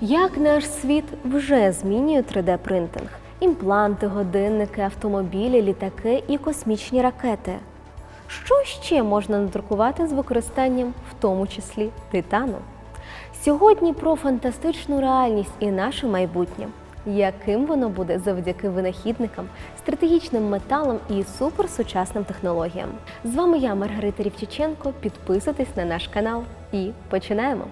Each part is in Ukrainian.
Як наш світ вже змінює 3D-принтинг? Імпланти, годинники, автомобілі, літаки і космічні ракети. Що ще можна надрукувати з використанням, в тому числі титану? Сьогодні про фантастичну реальність і наше майбутнє. Яким воно буде завдяки винахідникам, стратегічним металам і суперсучасним технологіям? З вами я, Маргарита Рівчиченко. Підписуйтесь на наш канал і починаємо.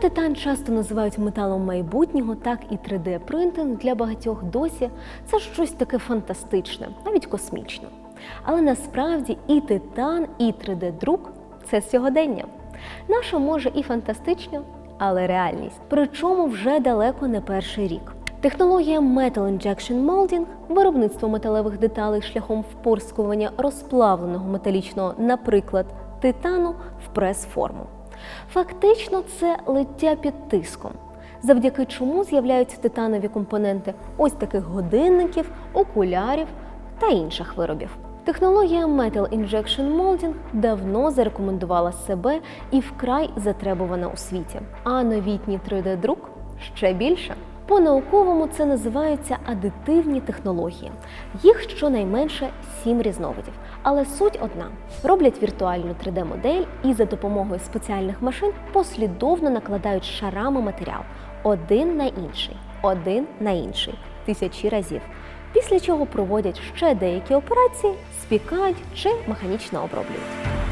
Титан часто називають металом майбутнього, так і 3D-принтинг для багатьох досі це щось таке фантастичне, навіть космічне. Але насправді і титан, і 3D-друк це сьогодення. Наша може і фантастично, але реальність. Причому вже далеко не перший рік. Технологія Metal Injection Molding, виробництво металевих деталей шляхом впорскування розплавленого металічного, наприклад, титану в прес-форму. Фактично, це лиття під тиском, завдяки чому з'являються титанові компоненти ось таких годинників, окулярів та інших виробів. Технологія Metal Injection Molding давно зарекомендувала себе і вкрай затребувана у світі. А новітній 3D-друк ще більше. По-науковому це називаються адитивні технології. Їх щонайменше сім різновидів. Але суть одна: роблять віртуальну 3D-модель і за допомогою спеціальних машин послідовно накладають шарами матеріал один на інший, один на інший, тисячі разів. Після чого проводять ще деякі операції, спікають чи механічно оброблюють.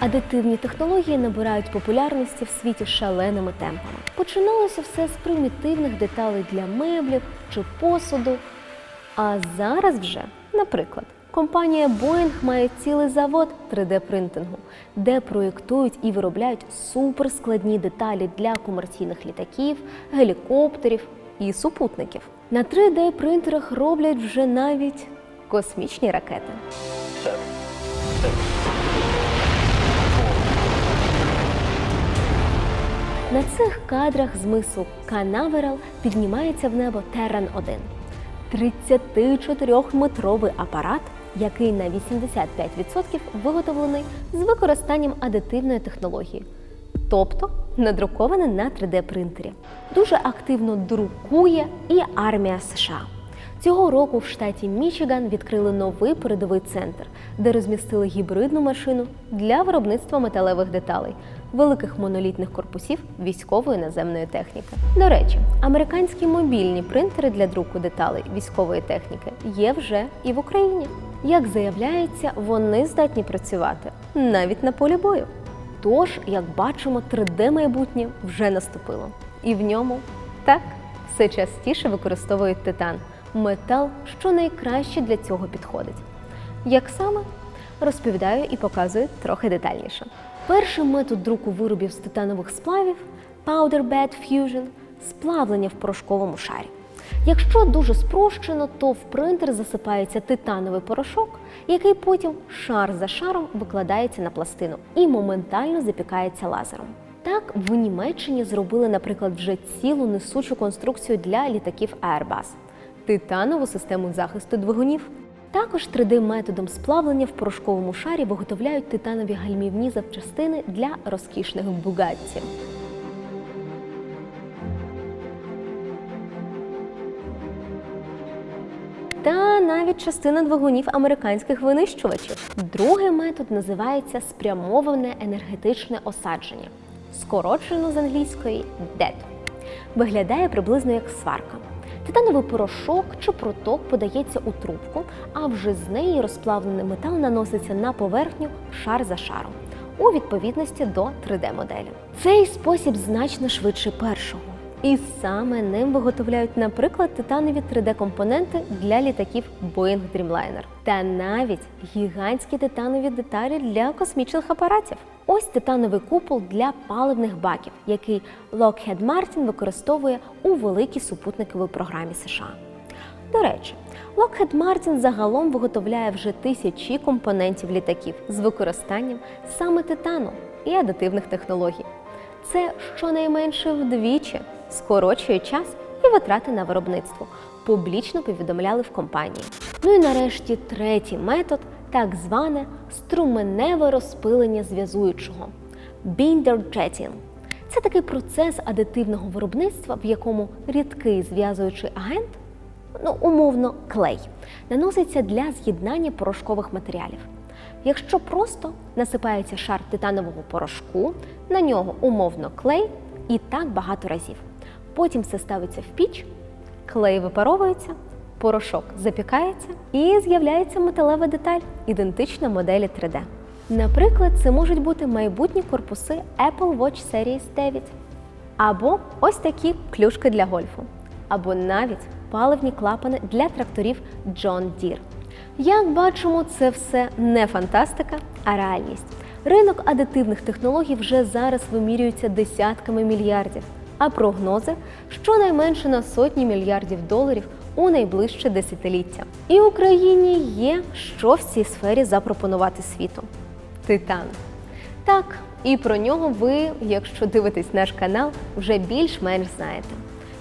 Адитивні технології набирають популярності в світі шаленими темпами. Починалося все з примітивних деталей для меблів чи посуду. А зараз вже, наприклад, компанія Boeing має цілий завод 3D-принтингу, де проєктують і виробляють суперскладні деталі для комерційних літаків, гелікоптерів і супутників. На 3D-принтерах роблять вже навіть космічні ракети. На цих кадрах з мису Канаверал піднімається в небо Терран 1 34-метровий апарат, який на 85% виготовлений з використанням адитивної технології, тобто надрукований на 3D-принтері. Дуже активно друкує і армія США. Цього року в штаті Мічиган відкрили новий передовий центр, де розмістили гібридну машину для виробництва металевих деталей, великих монолітних корпусів військової наземної техніки. До речі, американські мобільні принтери для друку деталей військової техніки є вже і в Україні. Як заявляється, вони здатні працювати навіть на полі бою. Тож, як бачимо, 3D майбутнє вже наступило, і в ньому так все частіше використовують титан метал, що найкраще для цього підходить. Як саме розповідаю і показую трохи детальніше. Перший метод друку виробів з титанових сплавів Powder Bed Fusion сплавлення в порошковому шарі. Якщо дуже спрощено, то в принтер засипається титановий порошок, який потім шар за шаром викладається на пластину і моментально запікається лазером. Так, в Німеччині зробили, наприклад, вже цілу несучу конструкцію для літаків Airbus титанову систему захисту двигунів. Також 3D-методом сплавлення в порошковому шарі виготовляють титанові гальмівні запчастини для розкішних бугатті. Та навіть частина двигунів американських винищувачів. Другий метод називається спрямоване енергетичне осадження, скорочено з англійської DED. Виглядає приблизно як сварка. Титановий порошок чи проток подається у трубку, а вже з неї розплавлений метал наноситься на поверхню шар за шаром у відповідності до 3D-моделі. Цей спосіб значно швидше першого. І саме ним виготовляють, наприклад, титанові 3D-компоненти для літаків Boeing Dreamliner та навіть гігантські титанові деталі для космічних апаратів. Ось титановий купол для паливних баків, який Lockheed Martin використовує у великій супутниковій програмі США. До речі, Lockheed Martin загалом виготовляє вже тисячі компонентів літаків з використанням саме титану. і адитивних технологій. Це щонайменше вдвічі скорочує час і витрати на виробництво. Публічно повідомляли в компанії. Ну і нарешті третій метод так зване струменеве розпилення зв'язуючого binder jetting. Це такий процес адитивного виробництва, в якому рідкий зв'язуючий агент, ну умовно клей, наноситься для з'єднання порошкових матеріалів. Якщо просто насипається шар титанового порошку, на нього умовно клей і так багато разів. Потім все ставиться в піч, клей випаровується, порошок запікається і з'являється металева деталь, ідентична моделі 3D. Наприклад, це можуть бути майбутні корпуси Apple Watch Series 9, або ось такі клюшки для гольфу, або навіть паливні клапани для тракторів John Deere. Як бачимо, це все не фантастика, а реальність. Ринок адитивних технологій вже зараз вимірюється десятками мільярдів, а прогнози щонайменше на сотні мільярдів доларів у найближче десятиліття. І Україні є що в цій сфері запропонувати світу. Титан. Так, і про нього ви, якщо дивитесь наш канал, вже більш-менш знаєте.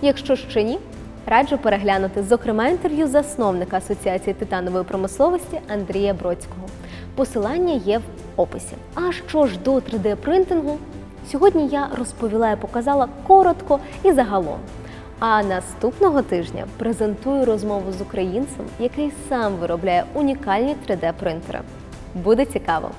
Якщо ще ні, раджу переглянути, зокрема, інтерв'ю засновника Асоціації титанової промисловості Андрія Бродського. Посилання є в описі. А що ж до 3D-принтингу? Сьогодні я розповіла і показала коротко і загалом. А наступного тижня презентую розмову з українцем, який сам виробляє унікальні 3D-принтери. Буде цікаво.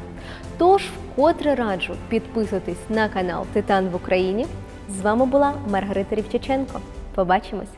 Тож, вкотре раджу підписуйтесь на канал Титан в Україні. З вами була Маргарита Рівчаченко. Побачимось!